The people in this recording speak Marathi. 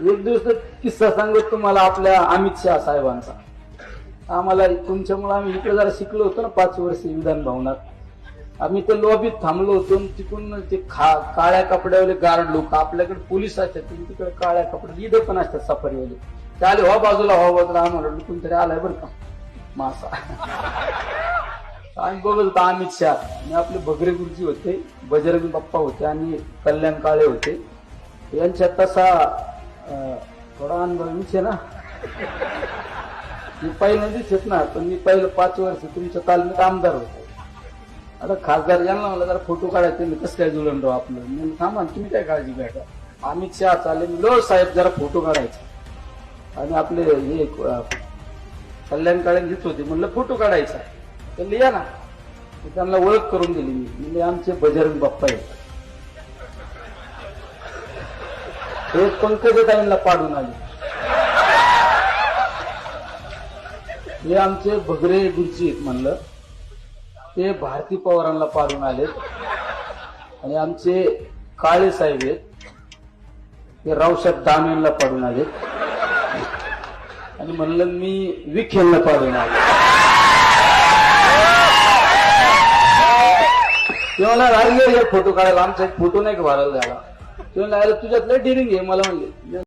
एक दिवस किस्सा सांगत तुम्हाला आपल्या अमित शहा साहेबांचा. आम्हाला तुमच्यामुळे आम्ही इकडे जरा शिकलो होतो ना पाच वर्ष विधान भवनात. आम्ही ते लॉबीत थांबलो होतो तिकडून ते खा काळ्या कपड्यावाले गार्ड लोक आपल्याकडे पोलीस असतात तिकडे काळ्या कपडे इथे पण असतात सफारीवाले. ते आले हो बाजूला हो बाजूला. आम्हाला वाटलं कोणतरी आलाय बरं का? मासा. आम्ही बघत होतो अमित शहा. आणि आपले भगरे गुरुजी होते बजरंग बाप्पा होते आणि कल्याण काळे होते. यांच्यात तसा थोडा अनुभव विषय ना. मी पहिल्यांदाच दिसत ना पण मी पहिलं पाच वर्ष तुमच्या तालमीत आमदार होतो. आता खासदार यांना मला जरा फोटो काढायचे मी कसं काय जुळण राहू हो आपलं? मी थांबा तुम्ही काय काळजी घ्या अमित शहा मी लो हो साहेब जरा फोटो काढायचे. आणि आपले हे अं, कल्याण काळे घेत होते. म्हणलं फोटो काढायचा. तर या ना. त्यांना ओळख करून दिली मी. म्हणजे आमचे बजरंग बाप्पा आहेत. हे पंकजताईंना पाडून आले. हे आमचे भगरे गुरुजी आहेत म्हणलं. ते भारती पवारांना पाडून आलेत आणि आमचे काळे साहेब आहेत. ते रावसाहेब दामेंना पाडून आलेत आणि म्हणलं मी विखेलला पाडून आले. तेव्हा मला फोटो काढायला आमचा एक फोटो नाही का व्हायरल झाला? ते तुझ्यात लय डिरिंग आहे मला म्हणले.